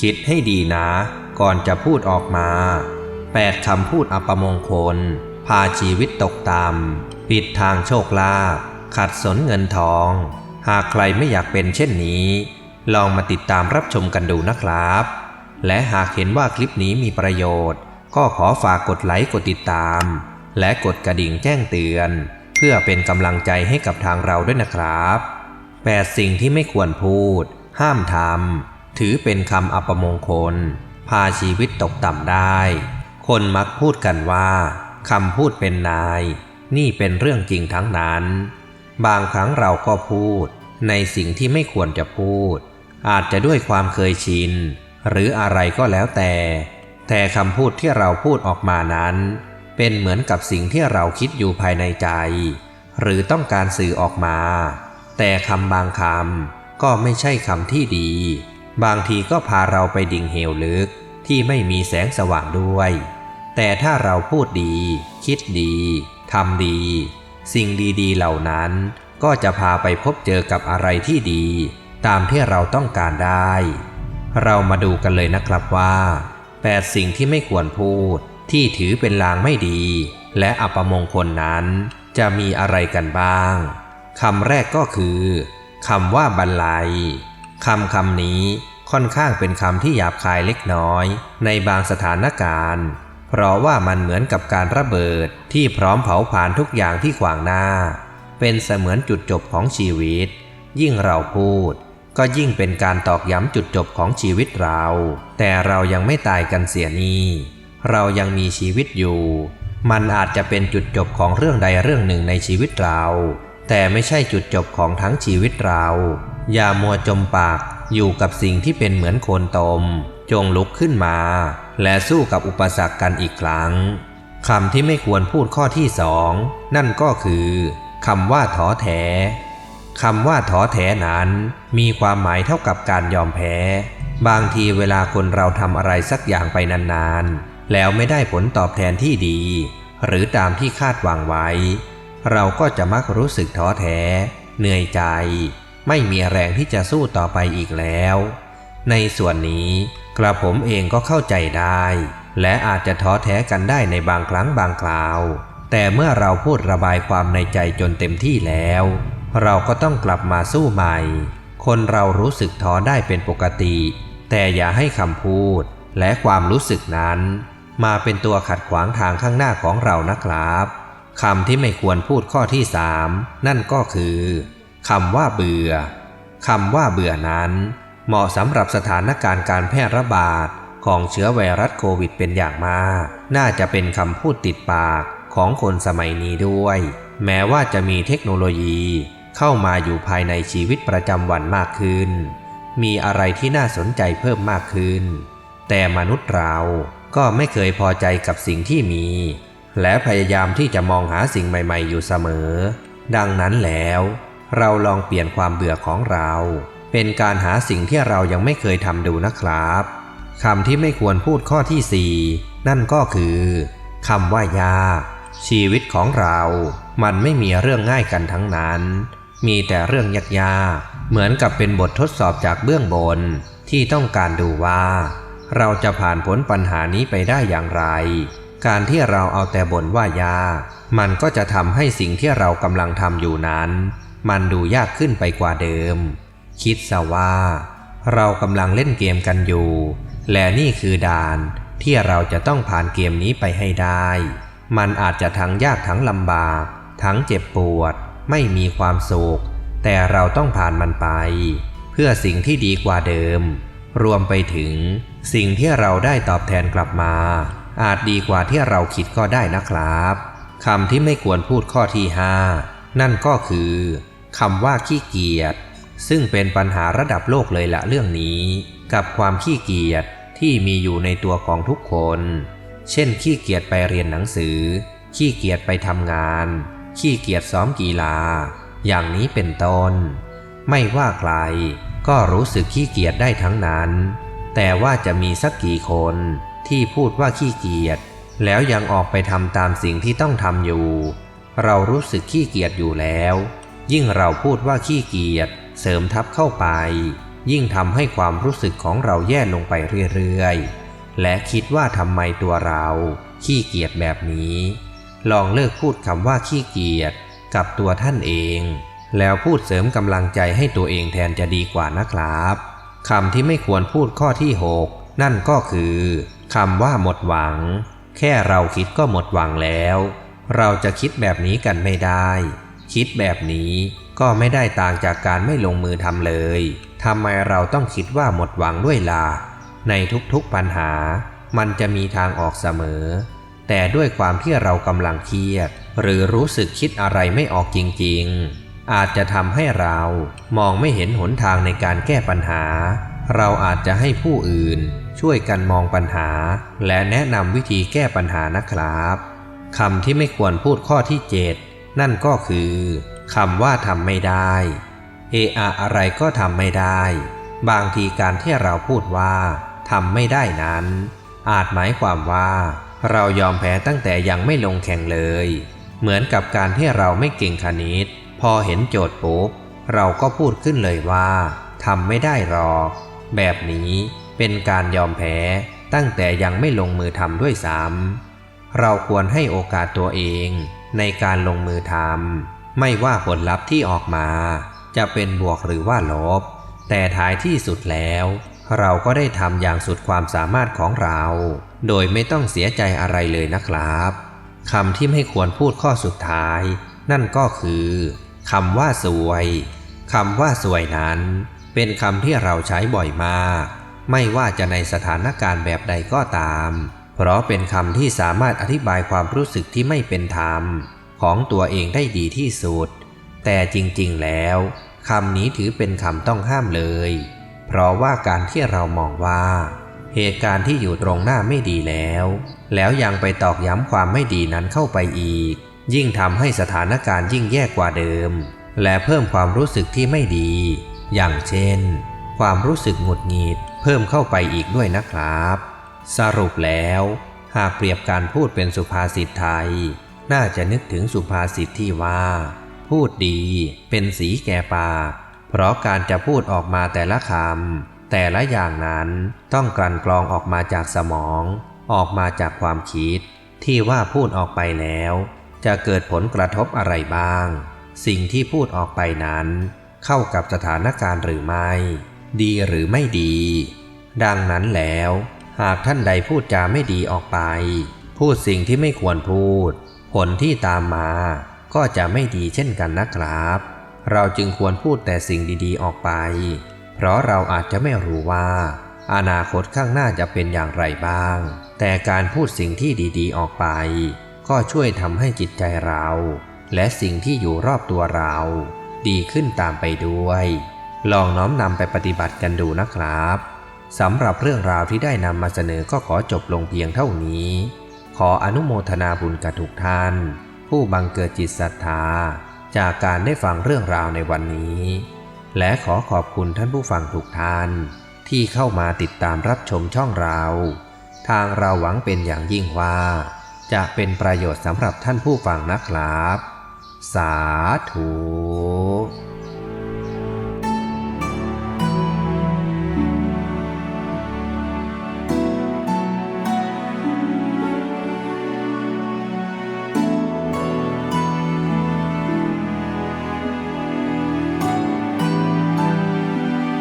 คิดให้ดีนะ ก่อนจะพูดออกมาแปดคำพูดอัปมงคล พาชีวิตตกต่ำปิดทางโชคลาภขัดสนเงินทอง หากใครไม่อยากเป็นเช่นนี้ ลองมาติดตามรับชมกันดูนะครับ และหากเห็นว่าคลิปนี้มีประโยชน์ ก็ขอฝากกดไลค์กดติดตาม และกดกระดิ่งแจ้งเตือน เพื่อเป็นกำลังใจให้กับทางเราด้วยนะครับ 8 สิ่งที่ไม่ควรพูด ห้ามทำ ถือเป็นคำอัปมงคล พาชีวิตตกต่ำได้ คนมักพูดกันว่าคำพูดเป็นนาย นี่เป็นเรื่องจริงทั้งนั้น บางครั้งเราก็พูด ในสิ่งที่ไม่ควรจะพูด อาจจะด้วยความเคยชิน หรืออะไรก็แล้วแต่ แต่คำพูดที่เราพูดออกมานั้น เป็นเหมือนกับสิ่งที่เราคิดอยู่ภายในใจ หรือต้องการสื่อออกมา แต่คำบางคำก็ไม่ใช่คำที่ดี บางทีก็พาเราไปดิ่งเหวลึกที่ไม่มีแสงสว่างด้วย แต่ถ้าเราพูดดี คิดดีทำดี สิ่งดีๆเหล่านั้น ก็จะพาไปพบเจอกับอะไรที่ดี ตามที่เราต้องการได้ เรามาดูกันเลยนะครับว่า 8 สิ่งที่ไม่ควรพูด ที่ถือเป็นลางไม่ดี และอัปมงคลนั้น จะมีอะไรกันบ้างคำแรกก็คือคำว่าบรรลัย คำคำนี้ค่อนข้างเป็นคำที่หยาบคายเล็กน้อย ในบางสถานการณ์ เพราะว่ามันเหมือนกับการระเบิดที่พร้อมเผาผลาญทุกอย่างที่ขวางหน้า เป็นเสมือนจุดจบของชีวิต ยิ่งเราพูด ก็ยิ่งเป็นการตอกย้ำจุดจบของชีวิตเรา แต่เรายังไม่ตายกันเสียนี่เรายังมีชีวิตอยู่ มันอาจจะเป็นจุดจบของเรื่องใดเรื่องหนึ่งในชีวิตเรา แต่ไม่ใช่จุดจบของทั้งชีวิตเรา อย่ามัวจมปากอยู่กับสิ่งที่เป็นเหมือนโคนตม จงลุกขึ้นมา และสู้กับอุปสรรคกันอีกครั้งคำที่ไม่ควรพูดข้อที่สองนั่นก็คือคำว่าท้อแท้คำว่าท้อแท้นั้น มีความหมายเท่ากับการยอมแพ้ บางทีเวลาคนเราทำอะไรสักอย่างไปนานๆ แล้วไม่ได้ผลตอบแทนที่ดี หรือตามที่คาดหวังไว้ เราก็จะมักรู้สึกท้อแท้ เหนื่อยใจ ไม่มีแรงที่จะสู้ต่อไปอีกแล้ว ในส่วนนี้กระผมเองก็เข้าใจได้ และอาจจะท้อแท้กันได้ในบางครั้งบางคราว แต่เมื่อเราพูดระบายความในใจจนเต็มที่แล้ว เราก็ต้องกลับมาสู้ใหม่ คนเรารู้สึกท้อได้เป็นปกติ แต่อย่าให้คำพูด และความรู้สึกนั้น มาเป็นตัวขัดขวางทางข้างหน้าของเรานะครับคำที่ไม่ควรพูดข้อที่สามนั่นก็คือ คำว่าเบื่อคำว่าเบื่อนั้น เหมาะสำหรับสถานการณ์การแพร่ระบาดของเชื้อไวรัสโควิดเป็นอย่างมาก น่าจะเป็นคำพูดติดปากของคนสมัยนี้ด้วย แม้ว่าจะมีเทคโนโลยีเข้ามาอยู่ภายในชีวิตประจำวันมากขึ้น มีอะไรที่น่าสนใจเพิ่มมากขึ้น แต่มนุษย์เราก็ไม่เคยพอใจกับสิ่งที่มี และพยายามที่จะมองหาสิ่งใหม่ ๆ อยู่เสมอ ดังนั้นแล้ว เราลองเปลี่ยนความเบื่อของเรา เป็นการหาสิ่งที่เรายังไม่เคยทำดูนะครับคำที่ไม่ควรพูดข้อที่สี่นั่นก็คือคำว่ายากชีวิตของเรา มันไม่มีเรื่องง่ายกันทั้งนั้น มีแต่เรื่องยากๆเหมือนกับเป็นบททดสอบจากเบื้องบน ที่ต้องการดูว่า เราจะผ่านพ้นปัญหานี้ไปได้อย่างไร การที่เราเอาแต่บ่นว่ายากมันก็จะทำให้สิ่งที่เรากำลังทำอยู่นั้น มันดูยากขึ้นไปกว่าเดิม คิดซะว่า เรากำลังเล่นเกมกันอยู่ และนี่คือด่านที่เราจะต้องผ่านเกมนี้ไปให้ได้ มันอาจจะทั้งยากทั้งลำบาก ทั้งเจ็บปวด ไม่มีความสุข แต่เราต้องผ่านมันไป เพื่อสิ่งที่ดีกว่าเดิม รวมไปถึง สิ่งที่เราได้ตอบแทนกลับมา อาจดีกว่าที่เราคิดก็ได้นะครับคำที่ไม่ควรพูดข้อที่ห้านั่นก็คือ คำว่าขี้เกียจซึ่งเป็นปัญหาระดับโลกเลยละเรื่องนี้ กับความขี้เกียจที่มีอยู่ในตัวของทุกคน เช่น ขี้เกียจไปเรียนหนังสือ ขี้เกียจไปทำงาน ขี้เกียจซ้อมกีฬา อย่างนี้เป็นต้น ไม่ว่าใครก็รู้สึกขี้เกียจได้ทั้งนั้น แต่ว่าจะมีสักกี่คนที่พูดว่าขี้เกียจแล้วยังออกไปทำตามสิ่งที่ต้องทำอยู่ เรารู้สึกขี้เกียจอยู่แล้ว ยิ่งเราพูดว่าขี้เกียจเสริมทับเข้าไป ยิ่งทำให้ความรู้สึกของเราแย่ลงไปเรื่อยๆ และคิดว่าทำไมตัวเรา ขี้เกียจแบบนี้ ลองเลิกพูดคำว่าขี้เกียจกับตัวท่านเอง แล้วพูดเสริมกำลังใจให้ตัวเองแทนจะดีกว่านะครับคำที่ไม่ควรพูดข้อที่ 6 นั่นก็คือคำว่าหมดหวัง แค่เราคิดก็หมดหวังแล้ว เราจะคิดแบบนี้กันไม่ได้ คิดแบบนี้ก็ไม่ได้ต่างจากการไม่ลงมือทำเลยทำไมเราต้องคิดว่าหมดหวังด้วยล่ะในทุกๆปัญหา มันจะมีทางออกเสมอ แต่ด้วยความที่เรากำลังเครียด หรือรู้สึกคิดอะไรไม่ออกจริงๆ อาจจะทำให้เรามองไม่เห็นหนทางในการแก้ปัญหา เราอาจจะให้ผู้อื่น ช่วยกันมองปัญหา และแนะนำวิธีแก้ปัญหานะครับคำที่ไม่ควรพูดข้อที่ 7 นั่นก็คือคำว่าทำไม่ได้เออะอะไรก็ทำไม่ได้ บางทีการที่เราพูดว่าทำไม่ได้นั้น อาจหมายความว่า เรายอมแพ้ตั้งแต่ยังไม่ลงแข่งเลย เหมือนกับการที่เราไม่เก่งคณิต พอเห็นโจทย์ปุ๊บเราก็พูดขึ้นเลยว่าทำไม่ได้หรอก แบบนี้เป็นการยอมแพ้ตั้งแต่ยังไม่ลงมือทำด้วยซ้ำเราควรให้โอกาสตัวเอง ในการลงมือทำไม่ว่าผลลัพธ์ที่ออกมา จะเป็นบวกหรือว่าลบ แต่ท้ายที่สุดแล้ว เราก็ได้ทำอย่างสุดความสามารถของเรา โดยไม่ต้องเสียใจอะไรเลยนะครับคำที่ไม่ควรพูดข้อสุดท้าย นั่นก็คือคำว่าสวยคำว่าสวยนั้น เป็นคำที่เราใช้บ่อยมาก ไม่ว่าจะในสถานการณ์แบบใดก็ตาม เพราะเป็นคำที่สามารถอธิบายความรู้สึกที่ไม่เป็นธรรม ของตัวเองได้ดีที่สุด แต่จริงๆแล้วคำนี้ถือเป็นคำต้องห้ามเลย เพราะว่าการที่เรามองว่า เหตุการณ์ที่อยู่ตรงหน้าไม่ดีแล้ว แล้วยังไปตอกย้ำความไม่ดีนั้นเข้าไปอีก ยิ่งทำให้สถานการณ์ยิ่งแย่กว่าเดิม และเพิ่มความรู้สึกที่ไม่ดี อย่างเช่น ความรู้สึกหงุดหงิดเพิ่มเข้าไปอีกด้วยนะครับ สรุปแล้ว หากเปรียบการพูดเป็นสุภาษิตไทย น่าจะนึกถึงสุภาษิตที่ว่า พูดดีเป็นสีแก่ปาก เพราะการจะพูดออกมาแต่ละคำแต่ละอย่างนั้นต้องกลั่นกรองออกมาจากสมอง ออกมาจากความคิด ที่ว่าพูดออกไปแล้ว จะเกิดผลกระทบอะไรบ้าง สิ่งที่พูดออกไปนั้น เข้ากับสถานการณ์หรือไม่ ดีหรือไม่ดี ดังนั้นแล้ว หากท่านใดพูดจาไม่ดีออกไป พูดสิ่งที่ไม่ควรพูด ผลที่ตามมาก็จะไม่ดีเช่นกันนะครับ เราจึงควรพูดแต่สิ่งดีๆออกไป เพราะเราอาจจะไม่รู้ว่า อนาคตข้างหน้าจะเป็นอย่างไรบ้าง แต่การพูดสิ่งที่ดีๆออกไป ก็ช่วยทำให้จิตใจเรา และสิ่งที่อยู่รอบตัวเรา ดีขึ้นตามไปด้วย ลองน้อมนำไปปฏิบัติกันดูนะครับ สำหรับเรื่องราวที่ได้นำมาเสนอก็ขอจบลงเพียงเท่านี้ ขออนุโมทนาบุญกับทุกท่าน ผู้บังเกิดจิตศรัทธา จากการได้ฟังเรื่องราวในวันนี้ และขอขอบคุณท่านผู้ฟังทุกท่าน ที่เข้ามาติดตามรับชมช่องเรา ทางเราหวังเป็นอย่างยิ่งว่า จะเป็นประโยชน์สำหรับท่านผู้ฟังนะครับ สาธุ